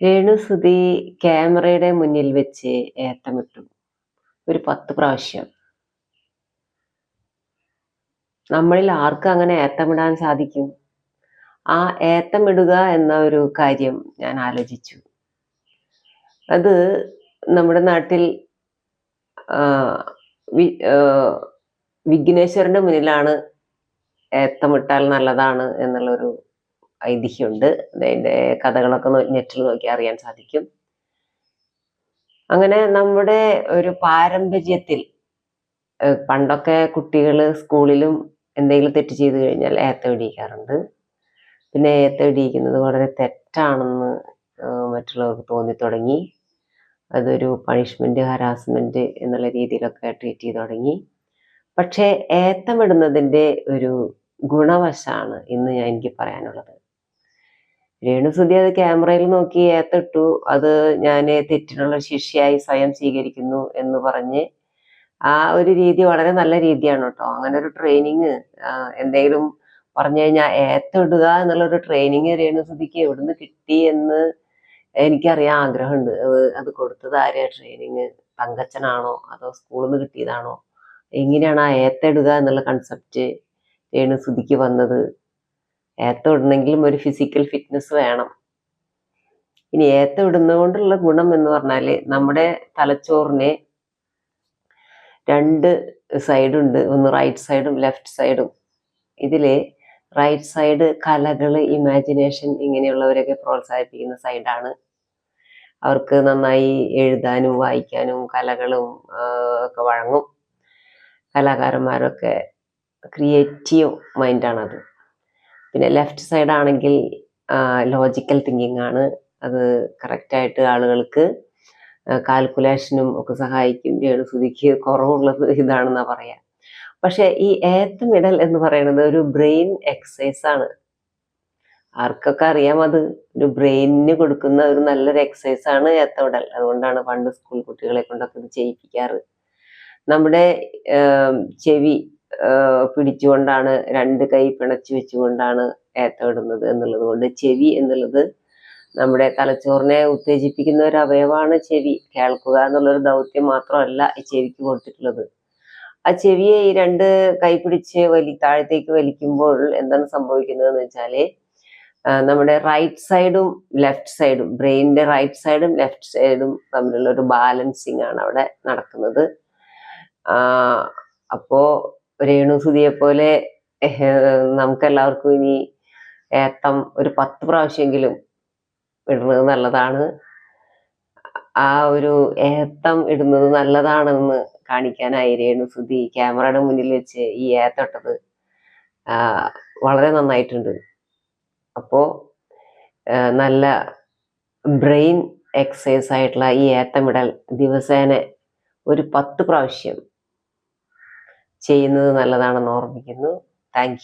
രേണുസുതി ക്യാമറയുടെ മുന്നിൽ വെച്ച് ഏത്തമിട്ടു. ഒരു പത്ത് പ്രാവശ്യം. നമ്മളിൽ ആർക്ക് അങ്ങനെ ഏത്തമിടാൻ സാധിക്കും. ആ ഏത്തമിടുക എന്ന ഒരു കാര്യം ഞാൻ ആലോചിച്ചു. അത് നമ്മുടെ നാട്ടിൽ വിഘ്നേശ്വരന്റെ മുന്നിലാണ് ഏത്തമിട്ടാൽ നല്ലതാണ് എന്നുള്ളൊരു ഐതിഹ്യമുണ്ട് അതിന്റെ കഥകളൊക്കെ നെറ്റിൽ നോക്കി അറിയാൻ സാധിക്കും. അങ്ങനെ നമ്മുടെ ഒരു പാരമ്പര്യത്തിൽ പണ്ടൊക്കെ കുട്ടികൾ സ്കൂളിലും എന്തെങ്കിലും തെറ്റ് ചെയ്തു കഴിഞ്ഞാൽ ഏത്ത ഇടിയിക്കാറുണ്ട്. പിന്നെ ഏത്ത ഇടിയിക്കുന്നത് വളരെ തെറ്റാണെന്ന് മറ്റുള്ളവർക്ക് തോന്നി തുടങ്ങി അതൊരു പണിഷ്മെന്റ് ഹരാസ്മെന്റ് എന്നുള്ള രീതിയിലൊക്കെ ട്രീറ്റ് ചെയ്തു തുടങ്ങി. പക്ഷേ ഏത്തമിടുന്നതിന്റെ ഒരു ഗുണവശാണ് ഇന്ന് ഞാൻ എനിക്ക് പറയാനുള്ളത്. രേണുസുതി അത് ക്യാമറയിൽ നോക്കി ഏത്തിട്ടു. അത് ഞാൻ തെറ്റിനുള്ള ശിക്ഷയായി സ്വയം സ്വീകരിക്കുന്നു എന്ന് പറഞ്ഞ് ആ ഒരു രീതി വളരെ നല്ല രീതിയാണ് കേട്ടോ. അങ്ങനെ ഒരു ട്രെയിനിങ് എന്തെങ്കിലും പറഞ്ഞു കഴിഞ്ഞാൽ ഏത്തിടുക എന്നുള്ള ഒരു ട്രെയിനിങ് രേണുസുതിക്ക് എവിടുന്ന് കിട്ടി എന്ന് എനിക്കറിയാൻ ആഗ്രഹമുണ്ട്. അത് കൊടുത്തത് ആരെയാ ട്രെയിനിങ് തങ്കച്ചനാണോ? അതോ സ്കൂളിൽ നിന്ന് കിട്ടിയതാണോ? എങ്ങനെയാണ് ആ ഏത്തിടുക എന്നുള്ള കൺസെപ്റ്റ് രേണുസുതിക്ക് വന്നത്? ഏത്തം ഇടണമെങ്കിലും ഒരു ഫിസിക്കൽ ഫിറ്റ്നസ് വേണം. ഇനി ഏത്തം ഇടുന്നത് കൊണ്ടുള്ള ഗുണം എന്ന് പറഞ്ഞാൽ നമ്മുടെ തലച്ചോറിനെ രണ്ട് സൈഡുണ്ട് ഒന്ന് റൈറ്റ് സൈഡും ലെഫ്റ്റ് സൈഡും ഇതിൽ റൈറ്റ് സൈഡ് കലകൾ ഇമാജിനേഷൻ ഇങ്ങനെയുള്ളവരൊക്കെ പ്രോത്സാഹിപ്പിക്കുന്ന സൈഡാണ് അവർക്ക് നന്നായി എഴുതാനും വായിക്കാനും കലകളും ഒക്കെ വഴങ്ങും. കലാകാരന്മാരൊക്കെ ക്രിയേറ്റീവ് മൈൻഡാണത് പിന്നെ ലെഫ്റ്റ് സൈഡ് ആണെങ്കിൽ ലോജിക്കൽ തിങ്കിങ് ആണ്. അത് കറക്റ്റായിട്ട് ആളുകൾക്ക് കാൽക്കുലേഷനും ഒക്കെ സഹായിക്കും. രേണുസുതിക്ക് കുറവുള്ളത് ഇതാണെന്നാ പറയാ. പക്ഷെ ഈ ഏത്തമിടൽ എന്ന് പറയുന്നത് ഒരു ബ്രെയിൻ എക്സസൈസ് ആണ്. ആർക്കൊക്കെ അറിയാം അത്? ഒരു ബ്രെയിനിന് കൊടുക്കുന്ന ഒരു നല്ലൊരു എക്സസൈസ് ആണ് ഏത്തമിടൽ അതുകൊണ്ടാണ് പണ്ട് സ്കൂൾ കുട്ടികളെ കൊണ്ടൊക്കെ ഇത് ചെയ്യിപ്പിക്കാറ്. നമ്മുടെ ചെവി പിടിച്ചുകൊണ്ടാണ് രണ്ട് കൈ പിണച്ചു വെച്ചുകൊണ്ടാണ് ഏത്തമിടുന്നത് എന്നുള്ളത് കൊണ്ട് ചെവി എന്നുള്ളത് നമ്മുടെ തലച്ചോറിനെ ഉത്തേജിപ്പിക്കുന്ന ഒരു അവയവമാണ് ചെവി. കേൾക്കുക എന്നുള്ളൊരു ദൗത്യം മാത്രമല്ല ഈ ചെവിക്ക് കൊടുത്തിട്ടുള്ളത്. ആ ചെവിയെ ഈ രണ്ട് കൈ പിടിച്ച് വലി താഴത്തേക്ക് വലിക്കുമ്പോൾ എന്താണ് സംഭവിക്കുന്നതെന്ന് വെച്ചാൽ ആ, നമ്മുടെ റൈറ്റ് സൈഡും ലെഫ്റ്റ് സൈഡും ബ്രെയിനിന്റെ റൈറ്റ് സൈഡും ലെഫ്റ്റ് സൈഡും തമ്മിലുള്ള ഒരു ബാലൻസിങ് ആണ് അവിടെ നടക്കുന്നത്. അപ്പോ രേണുസുതിയെ പോലെ നമുക്ക് എല്ലാവർക്കും ഇനി ഏത്തം ഒരു പത്ത് പ്രാവശ്യമെങ്കിലും ഇടുന്നത് നല്ലതാണ്. ആ ഒരു ഏത്തം ഇടുന്നത് നല്ലതാണെന്ന് കാണിക്കാനായി രേണുസുതി ക്യാമറയുടെ മുന്നിൽ വെച്ച് ഈ ഏത്തട്ടത് വളരെ നന്നായിട്ടുണ്ട്. അപ്പോ ആ, നല്ല ബ്രെയിൻ എക്സസൈസ് ആയിട്ടുള്ള ഈ ഏത്തമിടൽ ദിവസേന ഒരു പത്ത് പ്രാവശ്യം ചെയ്യുന്നത് നല്ലതാണെന്ന് ഓർമ്മിക്കുന്നു. താങ്ക്